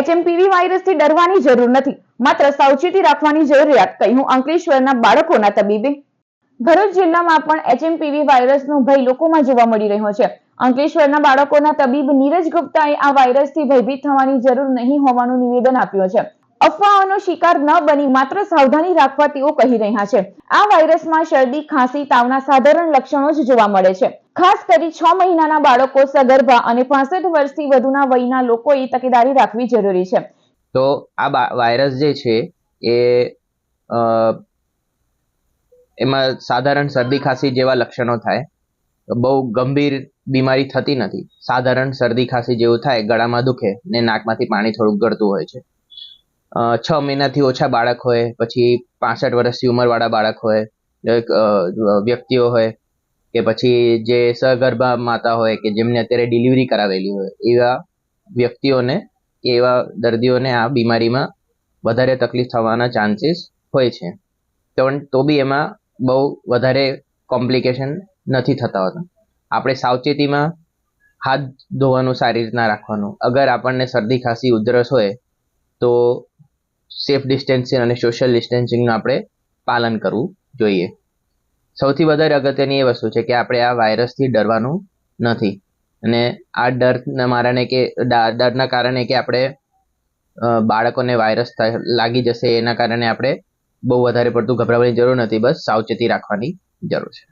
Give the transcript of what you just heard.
HMPV વાયરસથી ડરવાની જરૂર નથી. માત્ર સાવચેતી રાખવાની જરૂરિયાત કહ્યું અંકલેશ્વરના બાળકોના તબીબે. ભરૂચ જિલ્લામાં પણ એચએમપીવી વાયરસનો ભય લોકોમાં જોવા મળી રહ્યો છે. અંકલેશ્વરના બાળકોના તબીબ નીરજ ગુપ્તાએ આ વાયરસથી ભયભીત થવાની જરૂર નહીં હોવાનું નિવેદન આપ્યું છે. અફવાઓનો શિકાર ન બની માત્ર સાવધાની રાખવા તેઓ કહી રહ્યા છે. આ વાયરસમાં શરદી, ખાંસી, તાવના સાધારણ લક્ષણો જ જોવા મળે છે. ખાસ કરી છ મહિનાના બાળકો સગર્ભા અને પાસઠ વર્ષથી વધુના વયના લોકોએ તકેદારી રાખવી જરૂરી છે. તો આ વાયરસ જે છે એ એમાં સાધારણ શરદી ખાંસી જેવા લક્ષણો થાય. બહુ ગંભીર બીમારી થતી નથી. સાધારણ શરદી ખાંસી જેવું થાય, ગળામાં દુખે ને નાકમાંથી પાણી થોડુંક ગળતું હોય છે. છ મહિનાથી ઓછા બાળક હોય, પછી પાસઠ વર્ષથી ઉંમરવાળા બાળક હોય વ્યક્તિઓ હોય કે પછી જે સગર્ભા માતા હોય કે જેમને અત્યારે ડિલિવરી કરાવેલી હોય, એવા વ્યક્તિઓને કે એવા દર્દીઓને આ બીમારીમાં વધારે તકલીફ થવાના ચાન્સીસ હોય છે. પણ તો બી એમાં બહુ વધારે કોમ્પ્લિકેશન નથી થતા હોતા. આપણે સાવચેતીમાં હાથ ધોવાનું સારી રીતના રાખવાનું. અગર આપણને શરદી ખાંસી, ઉધરસ હોય, તો સેફ ડિસ્ટન્સિંગ અને સોશિયલ ડિસ્ટન્સિંગનું આપણે પાલન કરવું જોઈએ. સૌથી વધારે અગત્યની એ વસ્તુ છે કે આપણે આ વાયરસથી ડરવાનું નથી. અને આ ડરના કારણે કે ડરના કારણે કે આપણે બાળકોને વાયરસ લાગી જશે એના કારણે આપણે બહુ વધારે પડતું ગભરાવાની જરૂર નથી. બસ સાવચેતી રાખવાની જરૂર છે.